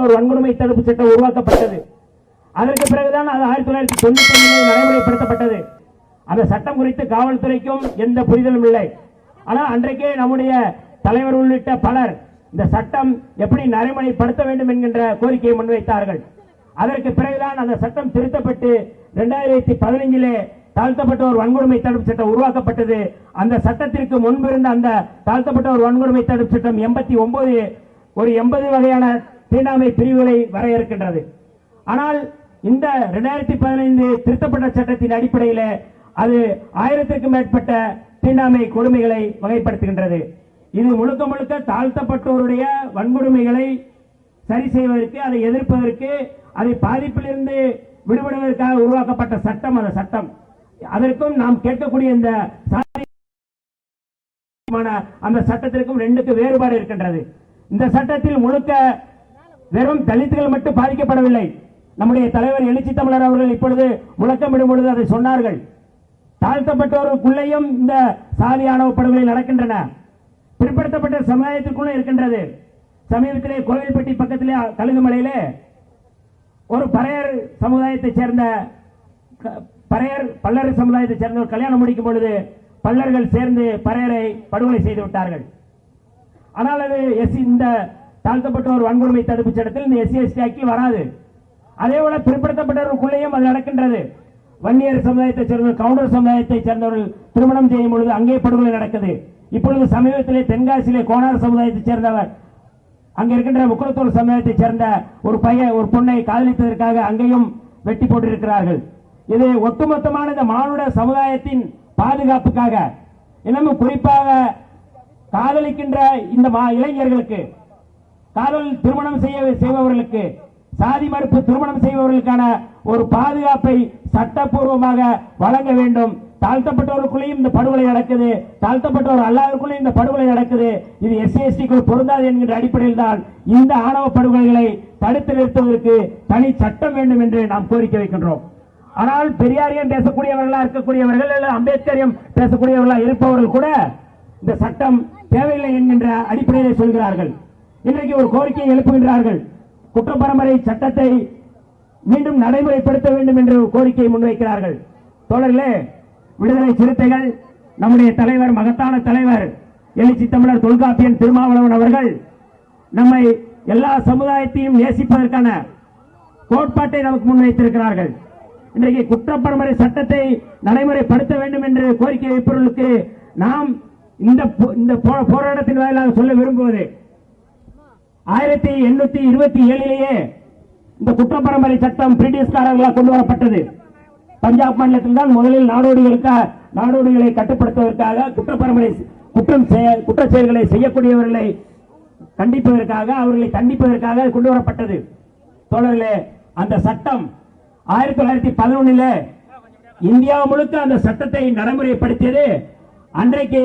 தாழ்த்தப்பட்டோர் வன்கொடுமை தடுப்பு சட்டம் உருவாக்கப்பட்டது. அதற்கு பிறகுதான் அது ஆயிரத்தி தொள்ளாயிரத்தி தொண்ணூத்தி ஒன்பதில் நடைமுறைப்படுத்தப்பட்டது. அந்த சட்டம் குறித்து காவல்துறைக்கும் எந்த புரிதலும் இல்லை. ஆனால் அன்றைக்கே நம்முடைய தலைவர் உள்ளிட்ட பலர் இந்த சட்டம் எப்படி நடைமுறைப்படுத்த வேண்டும் என்கின்ற கோரிக்கையை முன்வைத்தார்கள். அதற்கு பிறகுதான் அந்த சட்டம் திருத்தப்பட்டு இரண்டாயிரத்தி பதினைஞ்சிலே தாழ்த்தப்பட்ட ஒரு வன்கொடுமை தடுப்பு சட்டம் உருவாக்கப்பட்டது. அந்த சட்டத்திற்கு முன்பிருந்த அந்த தாழ்த்தப்பட்ட ஒரு வன்கொடுமை தடுப்பு சட்டம் எண்பத்தி ஒன்பது ஒரு எண்பது வகையான தீண்டாமை பிரிவுகளை வரையறுக்கின்றது. ஆனால் இந்த இரண்டாயிரத்தி பதினைந்து திருத்தப்பட்ட சட்டத்தின் அடிப்படையில் அது ஆயிரத்திற்கும் மேற்பட்ட தீண்டாமை கொடுமைகளை வகைப்படுத்துகின்றது. இது முழுக்க முழுக்க தாழ்த்தப்பட்டோருடைய வன்கொடுமைகளை சரி செய்வதற்கு அதை எதிர்ப்பதற்கு அதை பாதிப்பிலிருந்து விடுபடுவதற்காக உருவாக்கப்பட்ட சட்டம் அந்த சட்டம். அதற்கும் நாம் கேட்கக்கூடிய இந்த அந்த சட்டத்திற்கும் ரெண்டுக்கு வேறுபாடு இருக்கின்றது. இந்த சட்டத்தில் முழுக்க வெறும் தலித்துகள் மட்டும் பாதிக்கப்படவில்லை. நம்முடைய தலைவர் எழுச்சி தமிழர் அவர்கள் இப்பொழுது முழக்கமிடும் பொழுது அதை சொன்னார்கள். தாழ்த்தப்பட்டவர்களுக்குள்ளேயும் இந்த சாதி ஆணவ படுகொலை நடக்கின்றன. பிற்படுத்தப்பட்ட சமுதாயத்திற்குள்ளே இருக்கின்றது. சமீபத்திலே கோவில்பட்டி பக்கத்திலே கழுகுமலையிலே ஒரு பறையர் சமுதாயத்தைச் சேர்ந்த க- பறையர் பல்லர் சமுதாயத்தைச் சேர்ந்தவர் கல்யாணம் முடிக்கும் பொழுது பல்லர்கள் சேர்ந்து பறையரை படுகொலை செய்து விட்டார்கள். ஆனால் அது எஸ் இந்த தாழ்த்தப்பட்டோர் வன்கொடுமை தடுப்பு சட்டத்தில் இந்த எஸ்சி எஸ்டி ஆக்கி வராது. அதே போல பிற்படுத்தப்பட்டவர்களுக்குள்ளேயும் அது நடக்கின்றது. வன்னியர் சமுதாயத்தை சேர்ந்தவர் கவுண்டர் சமுதாயத்தை சேர்ந்தவர்கள் திருமணம் செய்யும் பொழுது அங்கே படுகொலை நடக்குது. இப்பொழுது சமீபத்திலே தென்காசியிலே கோனார் சமுதாயத்தை சேர்ந்தவர் அங்க இருக்கின்ற முக்குளத்தூர் சமுதாயத்தைச் சேர்ந்த ஒரு பையன் ஒரு பொண்ணை காதலித்ததற்காக அங்கேயும் வெட்டி போட்டிருக்கிறார்கள். இது ஒட்டுமொத்தமான இந்த மானுட சமுதாயத்தின் பாதுகாப்புக்காக. இன்னமும் குறிப்பாக காதலிக்கின்ற இந்த மா- இளைஞர்களுக்கு காதல் திருமணம் செய்ய செய்பவர்களுக்கு சாதி மறுப்பு திருமணம் செய்பவர்களுக்கான ஒரு பாதுகாப்பை சட்டப்பூர்வமாக வழங்க வேண்டும். தாழ்த்தப்பட்டவர்களுக்குள்ளேயும் இந்த படுகொலை நடக்குது. தாழ்த்தப்பட்டவர் அல்லாதவர்களுக்குள்ளேயும் இந்த படுகொலை நடக்குது. இது எஸ்சி எஸ்டிக்குள் பொருந்தாது என்கின்ற அடிப்படையில் தான் இந்த ஆணவ படுகொலைகளை தடுத்து நிறுத்துவதற்கு தனி சட்டம் வேண்டும் என்று நாம் கோரிக்கை வைக்கின்றோம். ஆனால் பெரியாரியம் பேசக்கூடியவர்களா இருக்கக்கூடியவர்கள் அல்லது அம்பேத்கரியம் பேசக்கூடியவர்களா இருப்பவர்கள் கூட இந்த சட்டம் தேவையில்லை என்கின்ற அடிப்படையிலே சொல்கிறார்கள். இன்றைக்கு ஒரு கோரிக்கையை எழுப்புகின்றார்கள். குற்றப்பரம்பரை சட்டத்தை மீண்டும் நடைமுறைப்படுத்த வேண்டும் என்று கோரிக்கையை முன்வைக்கிறார்கள். தோழர்களே விடுதலை சிறுத்தைகள் நம்முடைய தலைவர் மகத்தான தலைவர் எழுச்சி தமிழர் தொல்காப்பியன் திருமாவளவன் அவர்கள் நம்மை எல்லா சமுதாயத்தையும் நேசிப்பதற்கான கோட்பாட்டை நமக்கு முன்வைத்திருக்கிறார்கள். இன்றைக்கு குற்றப்பரம்பரை சட்டத்தை நடைமுறைப்படுத்த வேண்டும் என்று கோரிக்கை வைப்பவர்களுக்கு நாம் இந்த போ- இந்த போராட்டத்தின் வாயிலாக சொல்ல விரும்புவது ஆயிரத்தி எண்ணூத்தி இருபத்தி ஏழிலேயே இந்த குற்றப்பரம்பரை சட்டம் பிரிட்டிஷ்காரர்களால் கொண்டு வரப்பட்டது பஞ்சாப் மாநிலத்தில் தான் முதலில் நாடோடிகளுக்காக நாடோடிகளை கட்டுப்படுத்துவதற்காக குற்றப்பரம்பரை குற்றம் குற்ற செயல்களை செய்யக்கூடியவர்களை கண்டிப்பதற்காக அவர்களை கண்டிப்பதற்காக கொண்டு வரப்பட்டது தொடர்களே அந்த சட்டம் ஆயிரத்தி தொள்ளாயிரத்தி பதினொன்னுல இந்தியா முழுக்க அந்த சட்டத்தை நடைமுறைப்படுத்தியது. அன்றைக்கு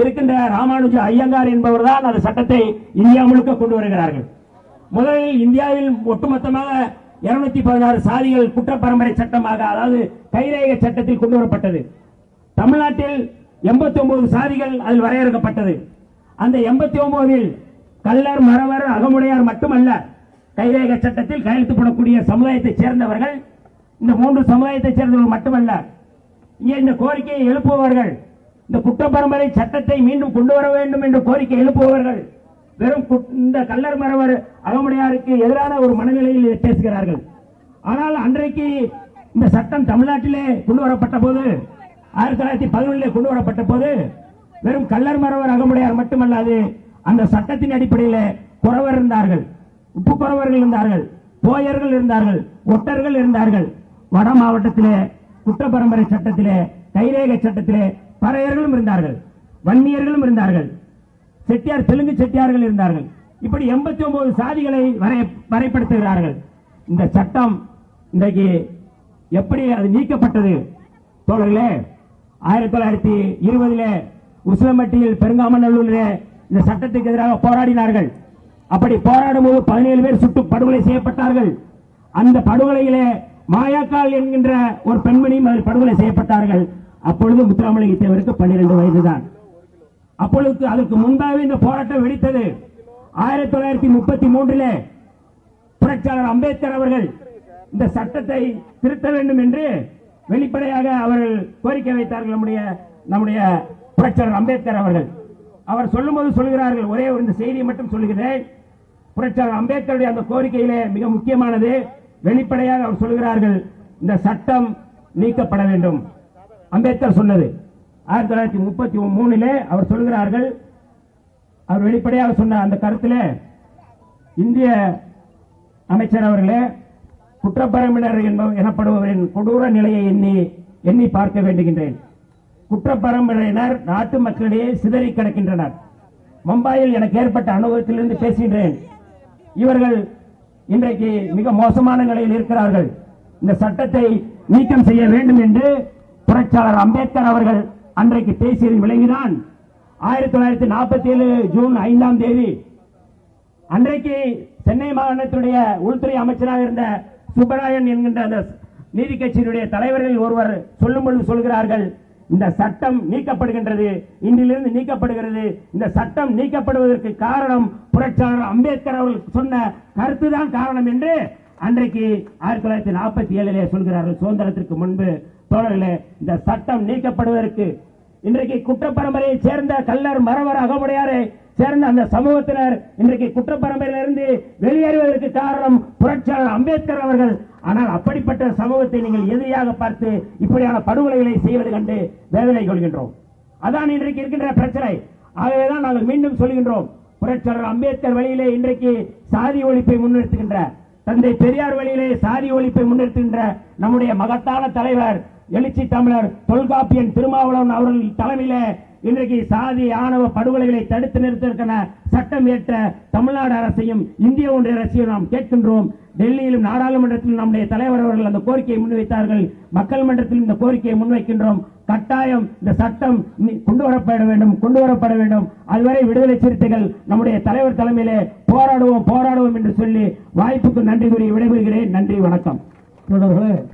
இருக்கின்ற ராமானுஜ ஐயங்கார் என்பவர் தான் அந்த சட்டத்தை இந்தியா முழுக்க கொண்டு வருகிறார்கள். முதலில் இந்தியாவில் ஒட்டுமொத்தமாக 216 பதினாறு சாதிகள் குற்றப்பரம்பரை சட்டமாக அதாவது கைரேக சட்டத்தில் கொண்டு வரப்பட்டது. தமிழ்நாட்டில் 89 சாதிகள் அதில் வரையறுக்கப்பட்டது. அந்த 89 இல் கள்ளர் மறவர் அகமுடையார் மட்டுமல்ல கைரேக சட்டத்தில் கையெழுத்து போடக்கூடிய சமுதாயத்தைச் சேர்ந்தவர்கள் இந்த மூன்று சமுதாயத்தைச் சேர்ந்தவர்கள் மட்டுமல்ல இங்கே இந்த கோரிக்கையை எழுப்புபவர்கள் இந்த குற்றப்பரம்பரை சட்டத்தை மீண்டும் கொண்டு வர வேண்டும் என்று கோரிக்கை எழுப்புபவர்கள் வெறும் இந்த கல்லர் மறவர் அகமுடையாருக்கு எதிரான ஒரு மனநிலையில் பேசுகிறார்கள். ஆனால் அன்றைக்கு இந்த சட்டம் தமிழ்நாட்டிலே கொண்டு வரப்பட்ட போது ஆயிரத்தி தொள்ளாயிரத்தி பதினொன்றிலே கொண்டு வரப்பட்ட போது வெறும் கள்ளர் மறவர் அகமுடையார் மட்டுமல்லாது அந்த சட்டத்தின் அடிப்படையில் குறவர் இருந்தார்கள். உப்பு குறவர்கள் இருந்தார்கள் போயர்கள் இருந்தார்கள் ஒட்டர்கள் இருந்தார்கள். வட மாவட்டத்திலே குற்றப்பரம்பரை சட்டத்திலே கைரேக சட்டத்திலே பறையர்களும் இருந்தார்கள் வன்னியர்களும் இருந்தார்கள் செட்டியார் தெலுங்கு செட்டியார்கள் இருந்தார்கள். இப்படி எண்பத்தி ஒன்பது சாதிகளை வரை வரைப்படுத்துகிறார்கள். இந்த சட்டம் இன்றைக்கு எப்படி அது நீக்கப்பட்டது? தோழர்களே ஆயிரத்தி தொள்ளாயிரத்தி இருபதுல உசிலம்பட்டியில் பெருங்காமநல்லூரிலே இந்த சட்டத்துக்கு எதிராக போராடினார்கள். அப்படி போராடும் போது பதினேழு பேர் சுட்டு படுகொலை செய்யப்பட்டார்கள். அந்த படுகொலையிலே மாயாக்கால் என்கின்ற ஒரு பெண்மணியும் அதில் படுகொலை செய்யப்பட்டார்கள். அப்பொழுது முத்துராமலிங்க தேவருக்கு பன்னிரண்டு வயதுதான். அப்பொழுது அதற்கு முன்பாகவே இந்த போராட்டம் வெடித்தது. ஆயிரத்தி தொள்ளாயிரத்தி முப்பத்தி மூன்றிலே புரட்சியாளர் அம்பேத்கர் அவர்கள் இந்த சட்டத்தை திருத்த வேண்டும் என்று வெளிப்படையாக அவர்கள் கோரிக்கை வைத்தார்கள் நம்முடைய நம்முடைய புரட்சியாளர் அம்பேத்கர் அவர்கள். அவர் சொல்லும்போது சொல்கிறார்கள் ஒரே ஒரு இந்த செய்தியை மட்டும் சொல்லுகிறேன். புரட்சியாளர் அம்பேத்கருடைய அந்த கோரிக்கையிலே மிக முக்கியமானது வெளிப்படையாக அவர் சொல்கிறார்கள் இந்த சட்டம் நீக்கப்பட வேண்டும். அம்பேத்கர் சொன்னது. ஆயிரத்தி தொள்ளாயிரத்தி முப்பத்தி மூணிலே அவர் சொல்கிறார்கள். அவர் வெளிப்படையாக சொன்ன அந்த கருத்தில் இந்திய அமைச்சர் அவர்களே குற்றப்பரம்பினர் என்ப- எனப்படுபவரின் கொடூர நிலையை எண்ணி எண்ணி பார்க்க வேண்டுகின்றேன். குற்றப்பரம்பினர் நாட்டு மக்களிடையே சிதறி கிடக்கின்றனர். மும்பாயில் எனக்கு ஏற்பட்ட அனுபவத்திலிருந்து பேசுகின்றேன். இவர்கள் இன்றைக்கு மிக மோசமான நிலையில் இருக்கிறார்கள். இந்த சட்டத்தை நீக்கம் செய்ய வேண்டும் என்று புரட்சியாளர் அம்பேத்கர் அவர்கள் அன்றைக்கு பேசியதின் விளங்கினான். ஆயிரத்தி தொள்ளாயிரத்தி நாற்பத்தி ஏழு ஜூன் ஐந்தாம் தேதி அன்றைக்கு சென்னை மாகாணத்துடைய உள்துறை அமைச்சராக இருந்த சுப்பராயன் என்கின்ற அந்த நீதி கட்சியினுடைய தலைவர்கள் ஒருவர் சொல்லும் பொழுது சொல்கிறார்கள் இந்த சட்டம் நீக்கப்படுகின்றது இன்றிலிருந்து நீக்கப்படுகிறது. இந்த சட்டம் நீக்கப்படுவதற்கு காரணம் புரட்சியாளர் அம்பேத்கர் அவர்கள் சொன்ன கருத்துதான் காரணம் என்று அன்றைக்கு ஆயிரத்தி தொள்ளாயிரத்தி நாற்பத்தி ஏழிலே சொல்கிறார்கள். சுதந்திரத்திற்கு முன்பு தோழர்களே இந்த சட்டம் நீக்கப்படுவதற்கு இன்றைக்கு குற்றப்பரம்பரையை சேர்ந்த கல்லர் மரவர் அகமுடையாரை சேர்ந்த அந்த சமூகத்தினர் இன்றைக்கு குற்றப்பரம்பரையிலிருந்து வெளியேறுவதற்கு காரணம் புரட்சியாளர் அம்பேத்கர் அவர்கள். ஆனால் அப்படிப்பட்ட சமூகத்தை நீங்கள் எதிரியாக பார்த்து இப்படியான படுகொலைகளை செய்வது கண்டு வேதனை கொள்கின்றோம். அதான் இன்றைக்கு இருக்கின்ற பிரச்சனை. ஆகவேதான் நாங்கள் மீண்டும் சொல்கின்றோம் புரட்சியாளர் அம்பேத்கர் வழியிலே இன்றைக்கு சாதி ஒழிப்பை முன்னிறுத்துகின்ற தந்தை பெரியார் வழியிலே சாதி ஒழிப்பை முன்னிறுத்துகின்ற நம்முடைய மகத்தான தலைவர் எழுச்சி தமிழர் தொல்காப்பியன் திருமாவளவன் அவர்கள் தலைமையில இன்றைக்கு சாதி ஆணவ படுகொலைகளை தடுத்து நிறுத்திருக்கிற சட்டம் ஏற்ற தமிழ்நாடு அரசையும் இந்திய ஒன்றிய அரசையும் நாம் கேட்கின்றோம். டெல்லியிலும் நாடாளுமன்றத்திலும் நம்முடைய தலைவர் அவர்கள் அந்த கோரிக்கையை முன்வைத்தார்கள். மக்கள் மன்றத்தில் இந்த கோரிக்கையை முன்வைக்கின்றோம். கட்டாயம் இந்த சட்டம் கொண்டு வரப்பட வேண்டும் கொண்டு வரப்பட வேண்டும். அதுவரை விடுதலை சிறுத்தைகள் நம்முடைய தலைவர் தலைமையிலே போராடுவோம் போராடுவோம் என்று சொல்லி வாய்ப்புக்கு நன்றி கூறி விடைபெறுகிறேன். நன்றி வணக்கம். தொடர்களே